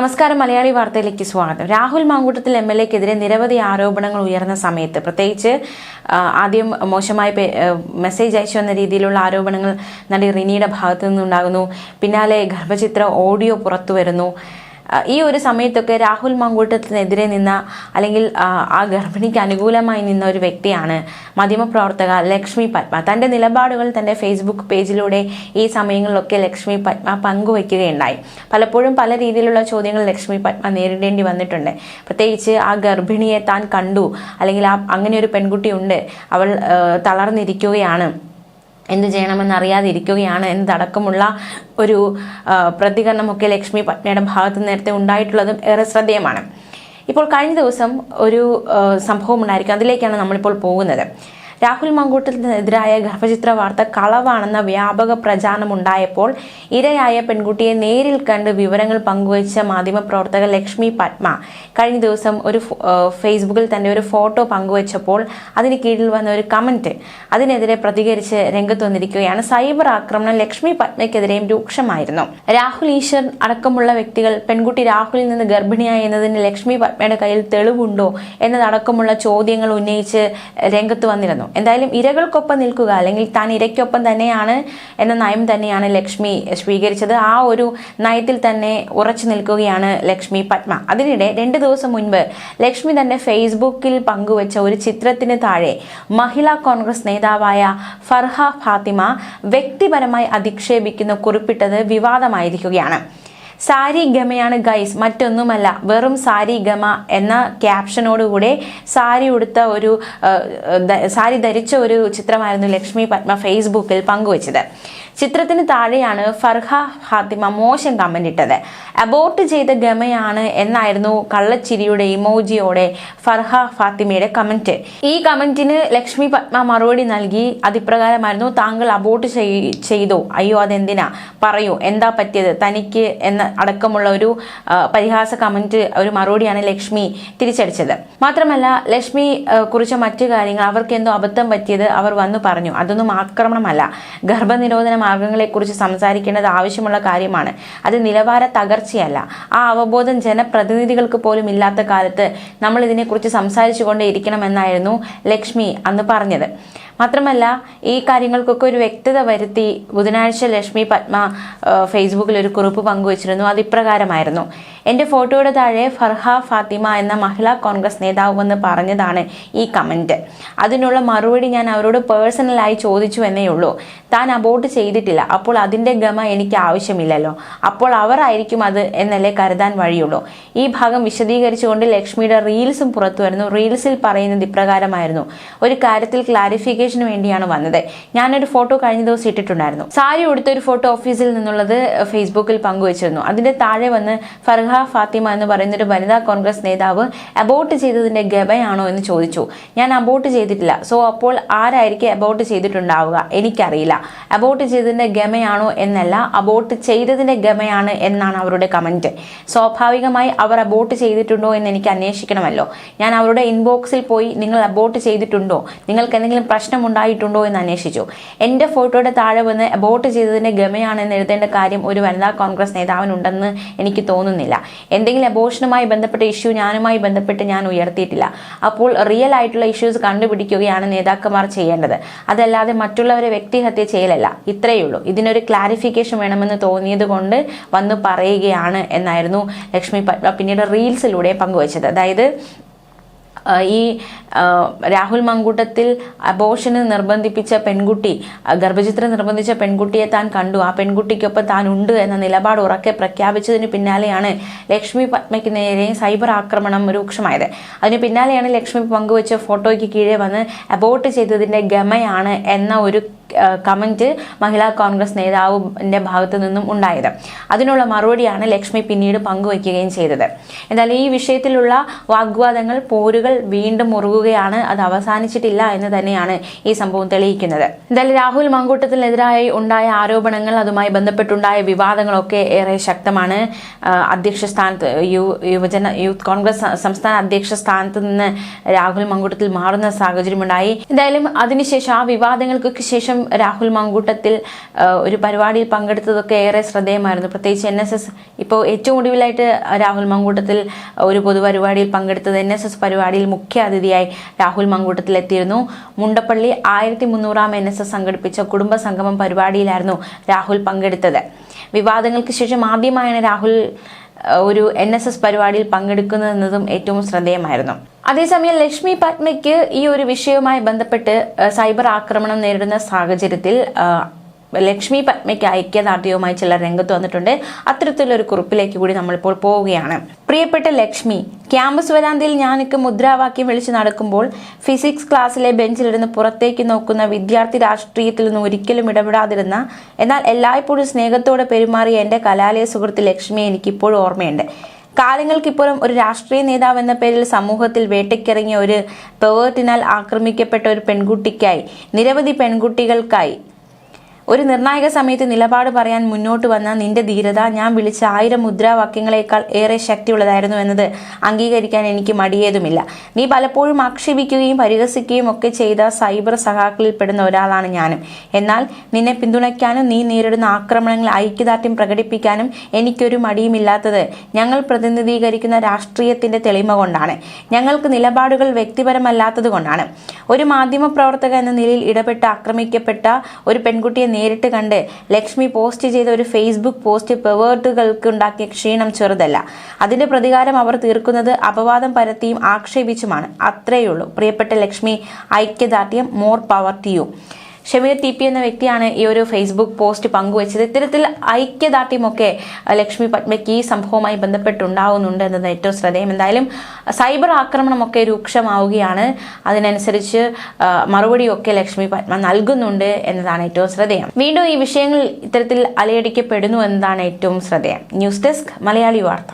നമസ്കാരം മലയാളി വാർത്തയിലേക്ക് സ്വാഗതം. രാഹുൽ മാങ്കൂട്ടത്തിൽ എം എൽ എക്കെതിരെ നിരവധി ആരോപണങ്ങൾ ഉയർന്ന സമയത്ത് പ്രത്യേകിച്ച് ആദ്യം മോശമായി മെസ്സേജ് അയച്ചു എന്ന രീതിയിലുള്ള ആരോപണങ്ങൾ നടി റിനിയുടെ ഭാഗത്തു നിന്നുണ്ടാകുന്നു പിന്നാലെ ഗർഭചിത്ര ഓഡിയോ പുറത്തു വരുന്നു. ഈ ഒരു സമയത്തൊക്കെ രാഹുൽ മങ്കൂട്ടത്തിനെതിരെ നിന്ന അല്ലെങ്കിൽ ആ, ഗർഭിണിക്ക് അനുകൂലമായി നിന്ന ഒരു വ്യക്തിയാണ് മാധ്യമപ്രവർത്തക ലക്ഷ്മി പത്മ. തന്റെ നിലപാടുകൾ തന്റെ ഫേസ്ബുക്ക് പേജിലൂടെ ഈ സമയങ്ങളിലൊക്കെ ലക്ഷ്മി പത്മ പങ്കുവയ്ക്കുകയുണ്ടായി പലപ്പോഴും പല രീതിയിലുള്ള ചോദ്യങ്ങൾ ലക്ഷ്മി പത്മ നേരിടേണ്ടി വന്നിട്ടുണ്ട്. പ്രത്യേകിച്ച് ആ ഗർഭിണിയെ താൻ കണ്ടു അല്ലെങ്കിൽ ആ അങ്ങനെ ഒരു പെൺകുട്ടി ഉണ്ട് അവൾ തളർന്നിരിക്കുകയാണ്. എന്ത് ചെയ്യണമെന്ന് അറിയാതിരിക്കുകയാണ് എന്നതടക്കമുള്ള ഒരു പ്രതികരണമൊക്കെ ലക്ഷ്മി പത്മയുടെ ഭാഗത്ത് നേരത്തെ ഉണ്ടായിട്ടുള്ളതും ഏറെ ശ്രദ്ധേയമാണ്. ഇപ്പോൾ കഴിഞ്ഞ ദിവസം ഒരു സംഭവം ഉണ്ടായിരിക്കും. അതിലേക്കാണ് നമ്മളിപ്പോൾ പോകുന്നത്. രാഹുൽ മങ്കൂട്ടത്തിനെതിരായ ഗർഭചിത്ര വാർത്ത കളവാണെന്ന വ്യാപക പ്രചാരണം ഉണ്ടായപ്പോൾ ഇരയായ പെൺകുട്ടിയെ നേരിൽ കണ്ട് വിവരങ്ങൾ പങ്കുവച്ച മാധ്യമപ്രവർത്തക ലക്ഷ്മി പത്മ കഴിഞ്ഞ ദിവസം ഒരു ഫേസ്ബുക്കിൽ തന്നെ ഒരു ഫോട്ടോ പങ്കുവച്ചപ്പോൾ അതിന് കീഴിൽ വന്ന ഒരു കമന്റ് അതിനെതിരെ പ്രതികരിച്ച് രംഗത്ത് വന്നിരിക്കുകയാണ്. സൈബർ ആക്രമണം ലക്ഷ്മി പത്മയ്ക്കെതിരെയും രൂക്ഷമായിരുന്നു. രാഹുൽ ഈശ്വർ അടക്കമുള്ള വ്യക്തികൾ പെൺകുട്ടി രാഹുലിൽ നിന്ന് ഗർഭിണിയായി എന്നതിന് ലക്ഷ്മി പത്മയുടെ കയ്യിൽ തെളിവുണ്ടോ എന്നതടക്കമുള്ള ചോദ്യങ്ങൾ ഉന്നയിച്ച് രംഗത്ത് വന്നിരുന്നു. എന്തായാലും ഇരകൾക്കൊപ്പം നിൽക്കുക അല്ലെങ്കിൽ താൻ ഇരയ്ക്കൊപ്പം തന്നെയാണ് എന്ന നയം തന്നെയാണ് ലക്ഷ്മി സ്വീകരിച്ചത്. ആ ഒരു നയത്തിൽ തന്നെ ഉറച്ചു നിൽക്കുകയാണ് ലക്ഷ്മി പത്മ. അതിനിടെ രണ്ട് ദിവസം മുൻപ് ലക്ഷ്മി തന്റെ ഫേസ്ബുക്കിൽ പങ്കുവച്ച ഒരു ചിത്രത്തിന് താഴെ മഹിളാ കോൺഗ്രസ് നേതാവായ ഫർഹ ഫാത്തിമ വ്യക്തിപരമായി അധിക്ഷേപിക്കുന്ന കുറിപ്പിട്ടത് വിവാദമായിരിക്കുകയാണ്. സാരി ഗമയാണ് ഗൈസ് മറ്റൊന്നുമല്ല വെറും സാരി ഗമ എന്ന ക്യാപ്ഷനോടുകൂടെ സാരി ഉടുത്ത ഒരു സാരി ധരിച്ച ഒരു ചിത്രമായിരുന്നു ലക്ഷ്മി പത്മ ഫേസ്ബുക്കിൽ പങ്കുവച്ചത്. ചിത്രത്തിന് താഴെയാണ് ഫർഹ ഹാത്തിമ മോശം കമന്റ് ഇട്ടത്. അബോർട്ട് ചെയ്ത ഗമയാണ് എന്നായിരുന്നു കള്ളച്ചിരിയുടെ ഇമോജിയോടെ ഫർഹ ഫാത്തിമയുടെ കമന്റ് ഈ കമന്റിന് ലക്ഷ്മി പത്മ മറുപടി നൽകി. അതിപ്രകാരമായിരുന്നു താങ്കൾ അബോർട്ട് ചെയ്തു. അയ്യോ അതെന്തിനാ? പറയൂ. എന്താ പറ്റിയത്? തനിക്ക് എന്ന അടക്കമുള്ള ഒരു പരിഹാസ കമന്റ് ഒരു മറുപടിയാണ് ലക്ഷ്മി തിരിച്ചടിച്ചത്. മാത്രമല്ല ലക്ഷ്മി കുറിച്ച മറ്റു കാര്യങ്ങൾ അവർക്ക് എന്തോ അബദ്ധം പറ്റിയത് അവർ വന്നു പറഞ്ഞു. അതൊന്നും ആക്രമണമല്ല. ഗർഭനിരോധന മാർഗങ്ങളെക്കുറിച്ച് സംസാരിക്കേണ്ടത് ആവശ്യമുള്ള കാര്യമാണ്. അത് നിലവാര തകർച്ചയല്ല. ആ അവബോധം ജനപ്രതിനിധികൾക്ക് പോലും ഇല്ലാത്ത കാലത്ത് നമ്മൾ ഇതിനെക്കുറിച്ച് സംസാരിച്ചുകൊണ്ടേ ഇരിക്കണമെന്നായിരുന്നു ലക്ഷ്മി അന്ന് പറഞ്ഞത്. മാത്രമല്ല ഈ കാര്യങ്ങൾക്കൊക്കെ ഒരു വ്യക്തത വരുത്തി ബുധനാഴ്ച ലക്ഷ്മി പത്മ ഫേസ്ബുക്കിൽ ഒരു കുറിപ്പ് പങ്കുവച്ചിരുന്നു. അത് ഇപ്രകാരമായിരുന്നു. എന്റെ ഫോട്ടോയുടെ താഴെ ഫർഹ ഫാത്തിമ എന്ന മഹിളാ കോൺഗ്രസ് നേതാവ് പറഞ്ഞതാണ് ഈ കമന്റ് അതിനുള്ള മറുപടി ഞാൻ അവരോട് പേഴ്സണലായി ചോദിച്ചു എന്നേ ഉള്ളൂ. താൻ അബോട്ട് ചെയ്തിട്ടില്ല. അപ്പോൾ അതിന്റെ ഗമ എനിക്ക് ആവശ്യമില്ലല്ലോ. അപ്പോൾ അവർ ആയിരിക്കും അത് എന്നല്ലേ കരുതാൻ വഴിയുള്ളൂ. ഈ ഭാഗം വിശദീകരിച്ചുകൊണ്ട് ലക്ഷ്മിയുടെ റീൽസും പുറത്തു വരുന്നു റീൽസിൽ പറയുന്നത് ഇപ്രകാരമായിരുന്നു. ഒരു കാര്യത്തിൽ ക്ലാരിഫിക്കേഷന് വേണ്ടിയാണ് വന്നത്. ഞാനൊരു ഫോട്ടോ കഴിഞ്ഞ ദിവസം ഇട്ടിട്ടുണ്ടായിരുന്നു. സാരി ഉടുത്ത ഒരു ഫോട്ടോ ഓഫീസിൽ നിന്നുള്ളത് ഫേസ്ബുക്കിൽ പങ്കുവച്ചിരുന്നു. അതിന്റെ താഴെ വന്ന് ഫർഹ ഫാത്തിമ എന്ന് പറയുന്ന ഒരു വനിതാ കോൺഗ്രസ് നേതാവ് അബോട്ട് ചെയ്തതിന്റെ ഗബയാണോ എന്ന് ചോദിച്ചു. ഞാൻ അബോട്ട് ചെയ്തിട്ടില്ല. സോ അപ്പോൾ ആരായിരിക്കും അബോട്ട് ചെയ്തിട്ടുണ്ടാവുക? എനിക്കറിയില്ല. അബോട്ട് ചെയ്തതിന്റെ ഗമയാണോ എന്നല്ല അബോട്ട് ചെയ്തതിന്റെ ഗമയാണ് എന്നാണ് അവരുടെ കമന്റ് സ്വാഭാവികമായി അവർ അബോട്ട് ചെയ്തിട്ടുണ്ടോ എന്ന് എനിക്ക് അന്വേഷിക്കണമല്ലോ. ഞാൻ അവരുടെ ഇൻബോക്സിൽ പോയി നിങ്ങൾ അബോട്ട് ചെയ്തിട്ടുണ്ടോ? നിങ്ങൾക്ക് എന്തെങ്കിലും പ്രശ്നം ഉണ്ടായിട്ടുണ്ടോ എന്ന് അന്വേഷിച്ചു. എന്റെ ഫോട്ടോയുടെ താഴെ വന്ന് അബോട്ട് ചെയ്തതിന്റെ ഗമയാണെന്ന് എഴുതേണ്ട കാര്യം ഒരു വനിതാ കോൺഗ്രസ് നേതാവിനുണ്ടെന്ന് എനിക്ക് തോന്നുന്നില്ല. എന്തെങ്കിലും അബോഷനുമായി ബന്ധപ്പെട്ട ഇഷ്യൂ ഞാനുമായി ബന്ധപ്പെട്ട് ഞാൻ ഉയർത്തിയിട്ടില്ല. അപ്പോൾ റിയൽ ആയിട്ടുള്ള ഇഷ്യൂസ് കണ്ടുപിടിക്കുകയാണ് നേതാക്കന്മാർ ചെയ്യേണ്ടത്. അതല്ലാതെ മറ്റുള്ളവരെ വ്യക്തിഹത്യ ചെയ്യലല്ല. ഇത്രയേ ഉള്ളൂ. ഇതിനൊരു ക്ലാരിഫിക്കേഷൻ വേണമെന്ന് തോന്നിയത് കൊണ്ട് വന്ന് പറയുകയാണ് എന്നായിരുന്നു ലക്ഷ്മി പത്മ പിന്നീട് റീൽസിലൂടെ പങ്കുവച്ചത്. അതായത് ഈ രാഹുൽ മങ്കൂട്ടത്തിൽ അബോഷന് നിർബന്ധിപ്പിച്ച പെൺകുട്ടി ഗർഭചിത്രം നിർബന്ധിച്ച പെൺകുട്ടിയെ താൻ കണ്ടു. ആ പെൺകുട്ടിക്കൊപ്പം താൻ ഉണ്ട് എന്ന നിലപാട് ഉറക്കെ പ്രഖ്യാപിച്ചതിന് പിന്നാലെയാണ് ലക്ഷ്മി പത്മയ്ക്ക് നേരെ സൈബർ ആക്രമണം രൂക്ഷമായത്. അതിന് പിന്നാലെയാണ് ലക്ഷ്മി പങ്കുവച്ച ഫോട്ടോയ്ക്ക് കീഴെ വന്ന് അബോട്ട് ചെയ്തതിന്റെ ഗമയാണ് എന്ന ഒരു കമന്റ് മഹിളാ കോൺഗ്രസ് നേതാവിന്റെ ഭാഗത്തു നിന്നും ഉണ്ടായത്. അതിനുള്ള മറുപടിയാണ് ലക്ഷ്മി പിന്നീട് പങ്കുവയ്ക്കുകയും ചെയ്തത്. എന്നാൽ ഈ വിഷയത്തിലുള്ള വാഗ്വാദങ്ങൾ പോരുകൾ വീണ്ടും മുറുകുകയാണ്. അത് അവസാനിച്ചിട്ടില്ല എന്ന് തന്നെയാണ് ഈ സംഭവം തെളിയിക്കുന്നത്. എന്തായാലും രാഹുൽ മങ്കൂട്ടത്തിനെതിരായി ഉണ്ടായ ആരോപണങ്ങൾ അതുമായി ബന്ധപ്പെട്ടുണ്ടായ വിവാദങ്ങളൊക്കെ ഏറെ ശക്തമാണ്. അധ്യക്ഷ സ്ഥാനത്ത് യു യുവജന യൂത്ത് കോൺഗ്രസ് സംസ്ഥാന അധ്യക്ഷ സ്ഥാനത്ത് നിന്ന് രാഹുൽ മങ്കൂട്ടത്തിൽ മാറുന്ന സാഹചര്യമുണ്ടായി. എന്തായാലും അതിനുശേഷം ആ വിവാദങ്ങൾക്ക് ശേഷം അതിനുശേഷം രാഹുൽ മങ്കൂട്ടത്തിൽ ഒരു പരിപാടിയിൽ പങ്കെടുത്തതൊക്കെ ഏറെ ശ്രദ്ധേയമായിരുന്നു. പ്രത്യേകിച്ച് എൻ എസ് എസ് ഇപ്പോൾ ഏറ്റവും ഒടുവിലായിട്ട് രാഹുൽ മങ്കൂട്ടത്തിൽ ഒരു പൊതുപരിപാടിയിൽ പങ്കെടുത്തത് എൻ എസ് എസ് പരിപാടിയിൽ മുഖ്യ അതിഥിയായി രാഹുൽ മങ്കൂട്ടത്തിൽ എത്തിയിരുന്നു. മുണ്ടപ്പള്ളി ആയിരത്തി മുന്നൂറാം എൻ എസ് എസ് സംഘടിപ്പിച്ച കുടുംബ സംഗമം പരിപാടിയിലായിരുന്നു രാഹുൽ പങ്കെടുത്തത്. വിവാദങ്ങൾക്ക് ശേഷം ആദ്യമായാണ് രാഹുൽ ഒരു എൻ എസ് എസ് പരിപാടിയിൽ പങ്കെടുക്കുന്നതെന്നതും ഏറ്റവും ശ്രദ്ധേയമായിരുന്നു. അതേസമയം ലക്ഷ്മി പത്മയ്ക്ക് ഈ ഒരു വിഷയവുമായി ബന്ധപ്പെട്ട് സൈബർ ആക്രമണം നേരിടുന്ന സാഹചര്യത്തിൽ ലക്ഷ്മി പത്മയ്ക്ക് ഐക്യദാർഢ്യവുമായി ചിലർ രംഗത്ത് വന്നിട്ടുണ്ട്. അത്തരത്തിലൊരു കുറിപ്പിലേക്ക് കൂടി നമ്മളിപ്പോൾ പോവുകയാണ്. പ്രിയപ്പെട്ട ലക്ഷ്മി ക്യാമ്പസ് വരാന്തയിൽ ഞാനൊക്കെ മുദ്രാവാക്യം വിളിച്ചു നടക്കുമ്പോൾ ഫിസിക്സ് ക്ലാസ്സിലെ ബെഞ്ചിലിരുന്ന് പുറത്തേക്ക് നോക്കുന്ന വിദ്യാർത്ഥി രാഷ്ട്രീയത്തിൽ നിന്ന് ഒരിക്കലും ഇടപെടാതിരുന്ന എന്നാൽ എല്ലായ്പ്പോഴും സ്നേഹത്തോടെ പെരുമാറിയ എന്റെ കലാലയ സുഹൃത്ത് ലക്ഷ്മിയെ എനിക്കിപ്പോഴും ഓർമ്മയുണ്ട്. കാലങ്ങൾക്കിപ്പുറം ഒരു രാഷ്ട്രീയ നേതാവ് എന്ന പേരിൽ സമൂഹത്തിൽ വേട്ടയ്ക്കിറങ്ങിയ ഒരു പേവേർട്ടിനാൽ ആക്രമിക്കപ്പെട്ട ഒരു പെൺകുട്ടിക്കായി നിരവധി പെൺകുട്ടികൾക്കായി ഒരു നിർണായക സമയത്ത് നിലപാട് പറയാൻ മുന്നോട്ട് വന്ന നിന്റെ ധീരത ഞാൻ വിളിച്ച ആയിരം മുദ്രാവാക്യങ്ങളെക്കാൾ ഏറെ ശക്തിയുള്ളതായിരുന്നു എന്നത് അംഗീകരിക്കാൻ എനിക്ക് മടിയേതുമില്ല. നീ പലപ്പോഴും ആക്ഷേപിക്കുകയും പരിഹസിക്കുകയും ഒക്കെ ചെയ്ത സൈബർ സഹാക്കളിൽ പെടുന്ന ഒരാളാണ് ഞാനും. എന്നാൽ നിന്നെ പിന്തുണയ്ക്കാനും നീ നേരിടുന്ന ആക്രമണങ്ങൾ ഐക്യദാർഢ്യം പ്രകടിപ്പിക്കാനും എനിക്കൊരു മടിയുമില്ലാത്തത് ഞങ്ങൾ പ്രതിനിധീകരിക്കുന്ന രാഷ്ട്രീയത്തിന്റെ തെളിമ കൊണ്ടാണ്. ഞങ്ങൾക്ക് നിലപാടുകൾ വ്യക്തിപരമല്ലാത്തത് കൊണ്ടാണ്. ഒരു മാധ്യമ പ്രവർത്തക എന്ന നിലയിൽ ഇടപെട്ട് ആക്രമിക്കപ്പെട്ട ഒരു പെൺകുട്ടിയെ നേരിട്ട് കണ്ട് ലക്ഷ്മി പോസ്റ്റ് ചെയ്ത ഒരു ഫേസ്ബുക്ക് പോസ്റ്റ് പെവേർട്ടുകൾക്ക് ഉണ്ടാക്കിയ ക്ഷീണം ചെറുതല്ല. അതിന്റെ പ്രതികാരം അവർ തീർക്കുന്നത് അപവാദം പരത്തിയും ആക്ഷേപിച്ചുമാണ്. അത്രയേ ഉള്ളൂ പ്രിയപ്പെട്ട ലക്ഷ്മി ഐക്യദാർഢ്യം more power to you Shameer T P എന്ന വ്യക്തിയാണ് ഈ ഒരു ഫേസ്ബുക്ക് പോസ്റ്റ് പങ്കുവച്ചത്. ഇത്തരത്തിൽ ഐക്യദാർഢ്യമൊക്കെ ലക്ഷ്മി പത്മയ്ക്ക് ഈ സംഭവവുമായി ബന്ധപ്പെട്ടുണ്ടാവുന്നുണ്ട് എന്നത് ഏറ്റവും ശ്രദ്ധേയം. എന്തായാലും സൈബർ ആക്രമണമൊക്കെ രൂക്ഷമാവുകയാണ്. അതിനനുസരിച്ച് മറുപടിയൊക്കെ ലക്ഷ്മി പത്മ നൽകുന്നുണ്ട് എന്നതാണ് ഏറ്റവും ശ്രദ്ധേയം. വീണ്ടും ഈ വിഷയങ്ങൾ ഇത്തരത്തിൽ അലയടിക്കപ്പെടുന്നു എന്നതാണ് ഏറ്റവും ശ്രദ്ധേയം. ന്യൂസ് ഡെസ്ക് മലയാളി വാർത്ത.